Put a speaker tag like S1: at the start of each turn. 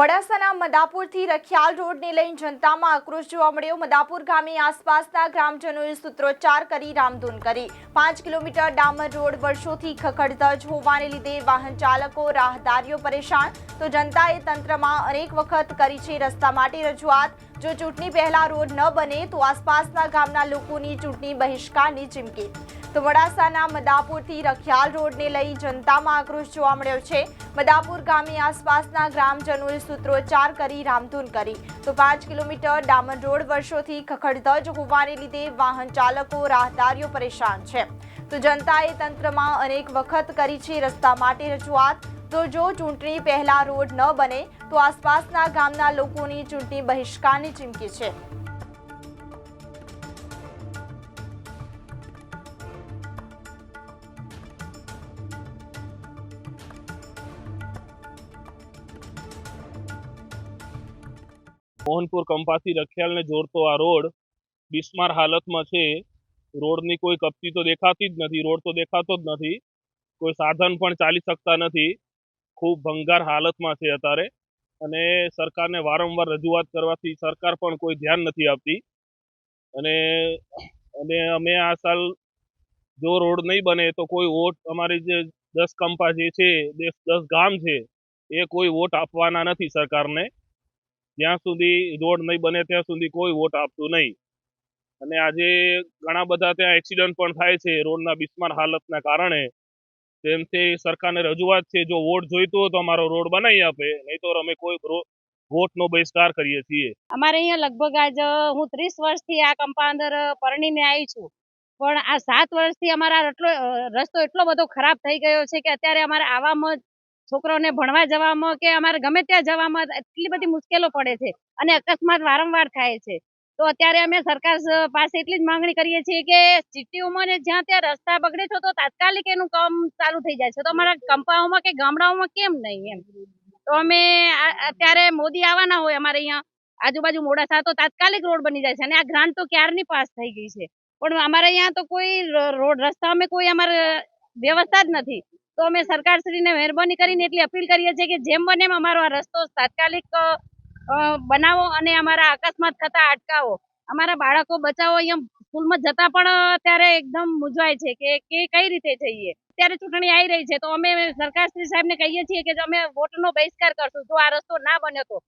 S1: મોડાસાના મદાપુરથી રખિયાલ રોડને લઈ જનતામાં આક્રોશ જોવા મળ્યો. મદાપુર ગામે આસપાસના ગ્રામજનોએ સૂત્રોચ્ચાર કરી રામધૂન કરી. પાંચ કિલોમીટર ડામર રોડ વર્ષોથી ખખડધજ હોવાને લીધે વાહન ચાલકો રાહદારીઓ પરેશાન. તો જનતાએ તંત્રમાં અનેક વખત કરી છે રસ્તા માટે રજૂઆત. જો ચૂંટણી પહેલા રોડ ન બને તો આસપાસના ગામના લોકોની ચૂંટણી બહિષ્કારની ચીમકી. તો મોડાસાના મદાપુરથી રખિયાલ રોડને લઈ જનતામાં આક્રોશ જોવા મળ્યો છે. મદાપુર ગામે આસપાસના ગ્રામજનોએ સૂત્રોચ્ચાર કરી, રામધૂન કરી. તો પાંચ કિલોમીટર ડામર રોડ વર્ષોથી ખખડધજ હોવાને લીધે વાહન ચાલકો, રાહદારીઓ પરેશાન છે. તો જનતાએ તંત્રમાં અનેક વખત કરી છે રસ્તા માટે રજૂઆત. તો જો ચૂંટણી પહેલા રોડ ન બને, તો આસપાસના ગામના લોકોની ચૂંટણી બહિષ્કારની ચીમકી છે.
S2: મોહનપુર કંપાથી રખિયાલને જોડતો આ રોડ બિસ્માર હાલતમાં છે. રોડની કોઈ કપચી તો દેખાતી જ નથી, રોડ તો દેખાતો જ નથી. કોઈ સાધન પણ ચાલી શકતા નથી. ખૂબ ભંગાર હાલતમાં છે અત્યારે અને સરકારને વારંવાર રજૂઆત કરવાથી સરકાર પણ કોઈ ધ્યાન નથી આપતી. અને અને અમે આ સાલ જો રોડ નહીં બને તો કોઈ વોટ અમારી જે દસ કંપા જે છે દસ ગામ છે, એ કોઈ વોટ આપવાના નથી સરકારને. જ્યાં સુધી રોડ નહીં બને ત્યાં સુધી કોઈ વોટ આપતું નહીં. અને આજે ઘણા બધા ત્યાં એક્સિડન્ટ પણ થાય છે રોડના બિસ્માર હાલતના કારણે. તેમથી સરકારને રજૂઆત છે, જો વોટ જોઈતો હોય તો અમારો રોડ બનાવી આપે, નહીં તો અમે કોઈ વોટનો બહિષ્કાર કરીએ છીએ.
S3: અમારે અહીંયા લગભગ આજ, હું ત્રીસ વર્ષથી આ કંપા અંદર પરણીને આવી છું. પણ આ સાત વર્ષથી અમારા રસ્તો એટલો બધો ખરાબ થઈ ગયો છે કે અત્યારે અમારે આવવામાં છોકરાઓને ભણવા જવામાં કે અમારે ગમે ત્યાં જવામાં એટલી બધી મુશ્કેલો પડે છે અને અકસ્માત વારંવાર થાય છે. તો અત્યારે અમે સરકાર પાસે એટલી જ માંગણી કરીએ છીએ કે સિટીઓમાં ને જ્યાં ત્યાં રસ્તા બગડે છે તો તાત્કાલિક એનું કામ ચાલુ થઈ જાય છે. તો અમારા કંપાઓમાં કે ગામડાઓમાં કેમ નહીં એમ? તો અમે અત્યારે મોદી આવવાના હોય અમારે અહીંયા, આજુબાજુ મોડાસા, તો તાત્કાલિક રોડ બની જાય છે અને આ ગ્રાન્ટ તો ક્યારની પાસ થઈ ગઈ છે? પણ અમારે અહીંયા તો કોઈ રોડ, રસ્તા અમે કોઈ અમારે વ્યવસ્થા જ નથી. તો અમે સરકારશ્રીને મહેરબાની કરીને એટલી અપીલ કરીએ છીએ કે જેમ બને એમ અમારો આ રસ્તો તાત્કાલિક બનાવો અને અમારા અકસ્માત થતા અટકાવો. અમારા બાળકો બચાવો. અહીંયા સ્કૂલમાં જતા પણ અત્યારે એકદમ મૂંઝવાય છે કે કે કઈ રીતે જઈએ? અત્યારે ચૂંટણી આવી રહી છે. તો અમે સરકારશ્રી સાહેબને કહીએ છીએ કે અમે વોટનો બહિષ્કાર કરશું. જો આ રસ્તો ના બન્યો તો